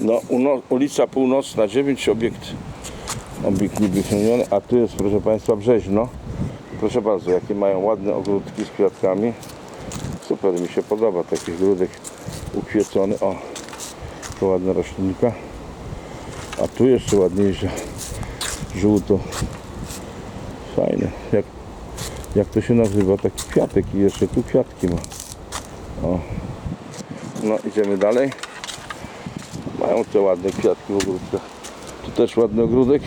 No, ulica Północna 9, obiekt, obiekt niby chroniony, a tu jest, proszę Państwa, Brzeźno. Proszę bardzo, jakie mają ładne ogródki z kwiatkami. Super, mi się podoba taki ogródek ukwiecony. O, to ładna roślinka. A tu jeszcze ładniejsza, żółto. Fajne. Jak, jak to się nazywa? Taki kwiatek i jeszcze tu kwiatki ma. O. No, idziemy dalej. Mają te ładne kwiatki w ogródkach. Tu też ładny ogródek.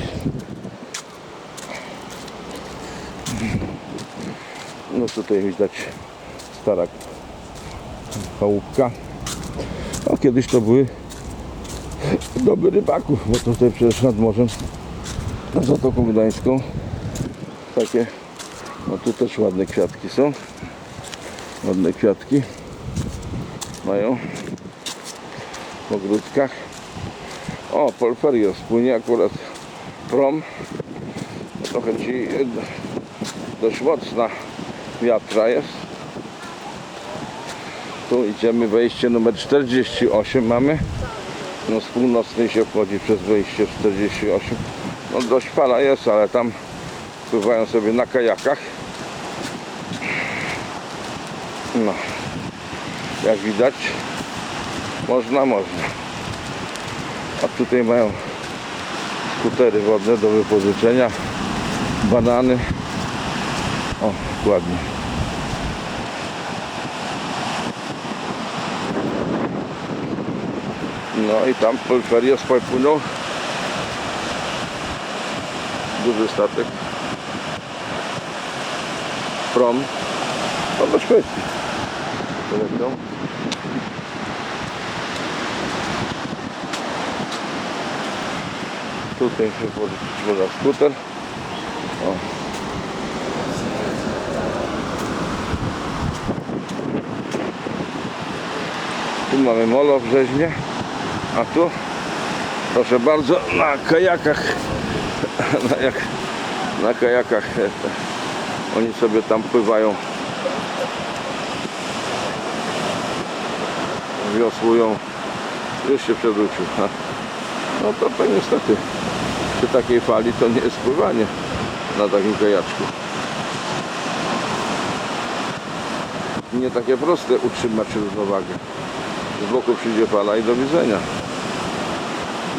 No tutaj widać stara chałupka. No kiedyś to były doby rybaków, bo to tutaj przecież nad morzem, nad Zatoką Gdańską. Takie, no tu też ładne kwiatki są. Ładne kwiatki mają w ogródkach. O, Polferio spłynie akurat prom. Trochę ci dość mocna wiatra jest. Tu idziemy, wejście numer 48 mamy. No z północnej się wchodzi przez wejście 48. No dość fala jest, ale tam pływają sobie na kajakach. No, jak widać, można, można. A tutaj mają skutery wodne do wypożyczenia, banany. O, ładnie. No i tam Polferio spłynął. Duży statek. Prom. No do Szwecji. Polecą. Tutaj się pożyczyć można skuter. O. Tu mamy molo w rzeźnie, a tu proszę bardzo na kajakach. Na, jak, na kajakach. Oni sobie tam pływają. Wiosłują. Już się przewrócił. No to, to niestety przy takiej fali to nie jest pływanie na takim kajaczku. Nie takie proste utrzymać równowagę. Z boku przyjdzie fala i do widzenia.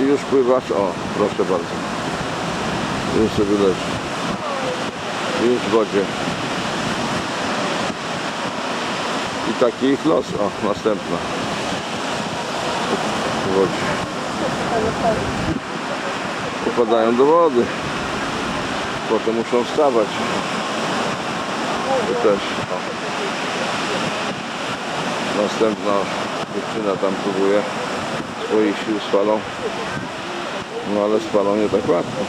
I już pływasz? O proszę bardzo. Już sobie leży. Już w wodzie. I taki ich los. O następna. W wodzie upadają do wody. Potem muszą wstawać. Tu też o. następna dziewczyna tam próbuje swoich sił z falą. No ale z falą nie tak łatwo.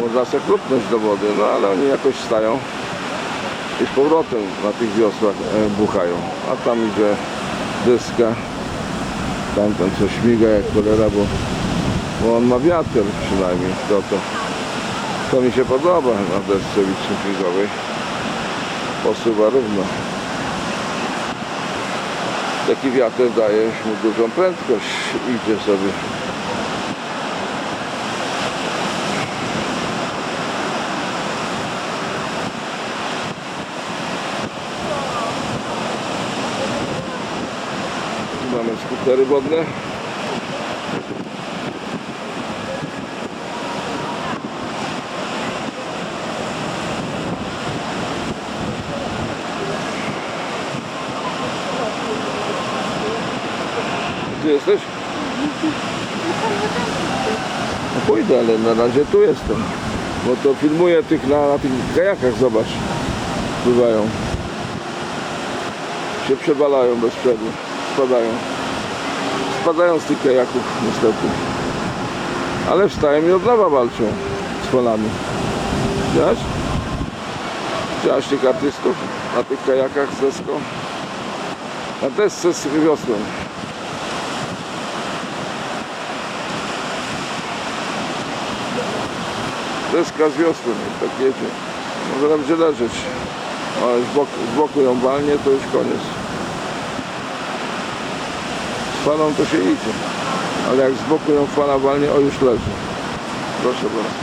Można se klupnąć do wody no ale oni jakoś stają i z powrotem na tych wiosłach e, buchają. A tam idzie dyska tamten co śmiga jak cholera bo, bo on ma wiatr przynajmniej to, to, to mi się podoba na desce śmigowej posuwa równo. Taki wiatr daje mu dużą prędkość idzie sobie. Mamy skutery wodne Ty jesteś? No pójdę, ale na razie tu jestem. Bo to filmuję tych na, na tych kajakach, zobacz. Pływają. Się przewalają bez przerwy. Spadają. Spadają z tych kajaków niestety. Ale wstają i od nowa walczą z falami. Widziałeś? Widziałeś tych artystów na tych kajakach z deską? Na desce z wiosłem. Deska z wiosły, tak jedzie. Może tam gdzie leżeć. Ale z boku, z boku ją walnie, to już koniec. falą to się idzie. Ale jak z boku ją fala walnie, o już leży. Proszę bardzo.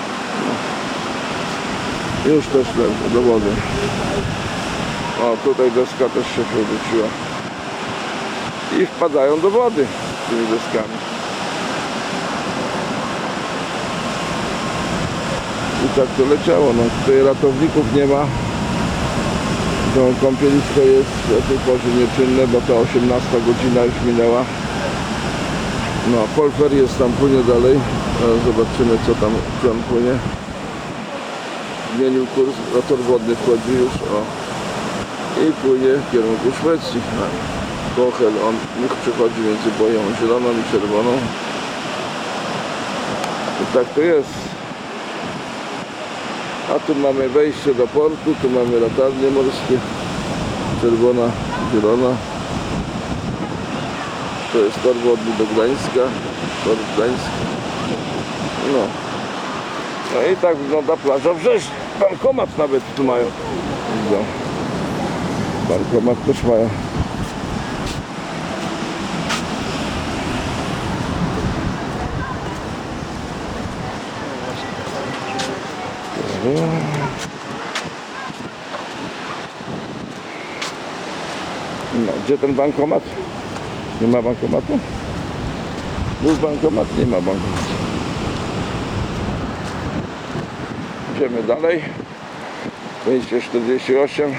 No. Już też leży, do wody. O, tutaj deska też się przewróciła. I wpadają do wody tymi deskami. I tak to leciało. No, tutaj ratowników nie ma. To kąpielisko jest o tej porze nieczynne, bo to 18 godzina już minęła. No, Polfer jest tam, płynie dalej. Zobaczymy co tam, on płynie. Zmienił kurs, rotor wodny wchodzi już, o. I płynie w kierunku Szwecji. Kochel, on niech przechodzi między boją zieloną i czerwoną. I tak to jest. A tu mamy wejście do portu, tu mamy latarnie morskie. Czerwona, zielona. To jest tor wodny do Gdańska. Tor Gdańsk. No. No i tak wygląda plaża Września. Bankomat nawet tu mają. Bankomat też mają. No, gdzie ten bankomat? Nie ma bankomatu? Był bankomat? Nie ma bankomatu. Idziemy dalej. Wejście 48.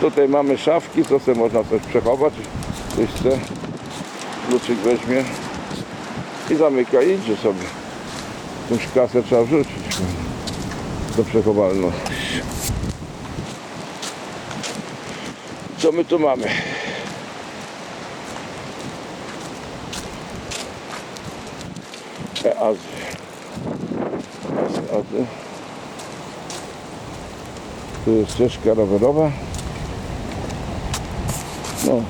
Tutaj mamy szafki, co sobie można coś przechować. Ktoś chce. Kluczyk weźmie i zamyka i idzie sobie. Jakąś kasę trzeba wrzucić do przechowalności. Co my tu mamy? Eazy. Eazy. Tu jest ścieżka rowerowa. No,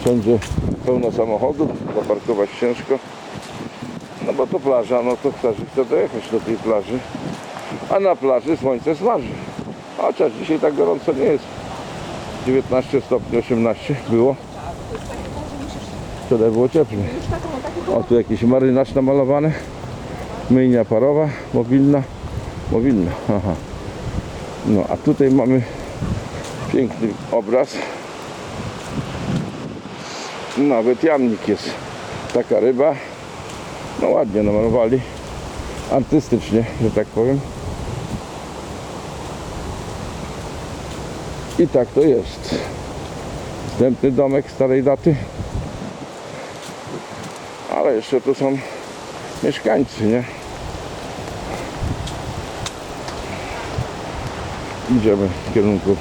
wszędzie pełno samochodów, zaparkować ciężko. No bo to plaża, no to każdy chce dojechać do tej plaży. A na plaży słońce smaży. Chociaż dzisiaj tak gorąco nie jest. 19 stopni, 18 było. Wczoraj było cieplej. O, tu jakiś marynarz namalowany. Myjnia parowa, mobilna. Mobilna, aha. No, a tutaj mamy piękny obraz. Nawet jamnik jest. Taka ryba. No ładnie namalowali. Artystycznie, że tak powiem. I tak to jest. Wstępny domek starej daty. Ale jeszcze tu są mieszkańcy, nie? Idziemy w kierunku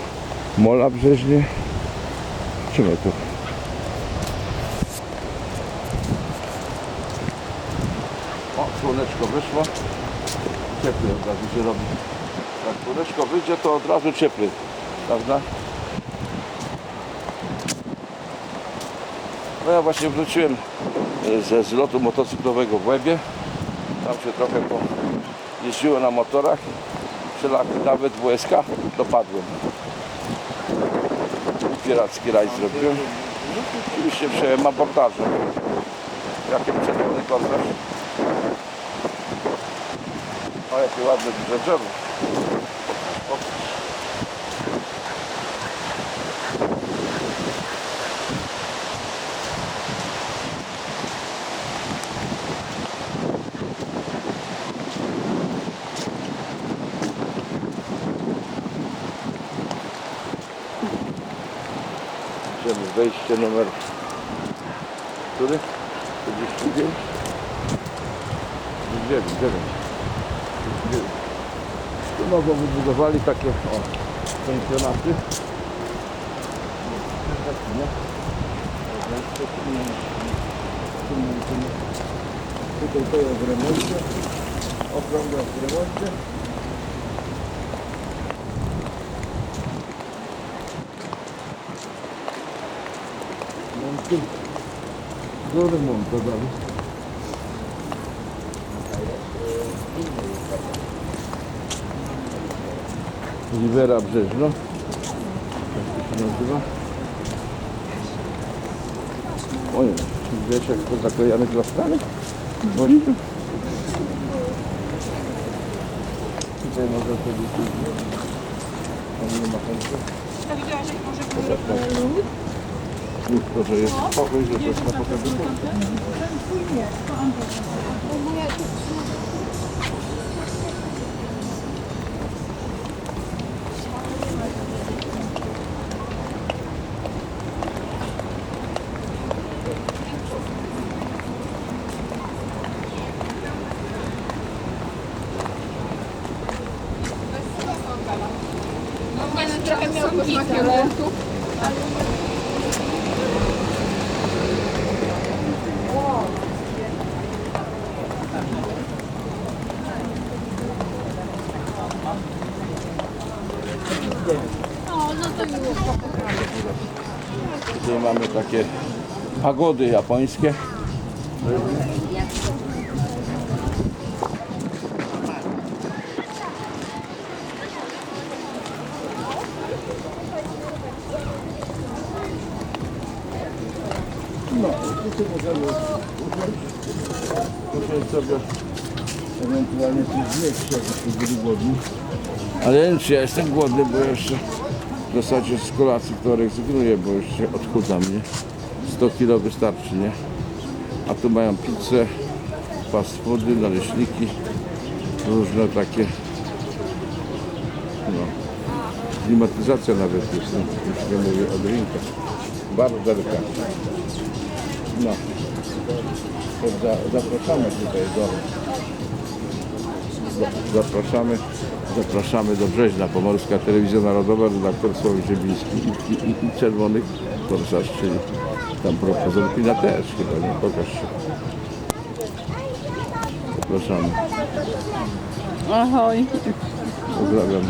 Mola Brzeźnie. Czy my tu? O, słoneczko wyszło. Cieplej od razu się robi. Jak słoneczko wyjdzie, to od razu cieplej. Prawda? No ja właśnie wróciłem e, ze zlotu motocyklowego w Łebie. Tam się trochę jeździło na motorach. Wszelak nawet WSK dopadłem. Piracki rajd zrobiłem. Oczywiście przyjąłem abordażem. Jaki czerwony korsarz. O, jakie ładne duże drzewo. Idziemy wejście numer który? 49? 9, 9. 9. Tu nowo wybudowali takie o, pensjonaty. Tutaj to jest w remoncie. Okrągła w remoncie. No, tu do Rivera Brzeżno. Tak to się nazywa. Oj, wiesz jak to zaklejane klaskami? Gościu? Tutaj może to być... Tam nie ma chęci. A widziałaś, jak może były Już to, że jest pokój, że to jest na pokazu. Trochę miał posmak jogurtu. Tutaj mamy takie pagody japońskie. Usiąść sobie ewentualnie. Ale nie wiem, czy ja jestem głodny, bo jeszcze w zasadzie z kolacji to rezygnuję, bo już się odchudzam, nie? 100 kilo wystarczy, nie? A tu mają pizzę, fast foody, naleśniki, różne takie, no, klimatyzacja nawet jest, no. już nie mówię o drinkach. Bar. No, zapraszamy tutaj do, zapraszamy, zapraszamy do Brzeźna, Pomorska Telewizja Narodowa, redaktor Sławik Żybiński i, i, i Czerwony Korsarz, czyli tam profesor Pina też chyba, nie? Pokaż się. Zapraszamy. Ahoj. Pozdrawiam.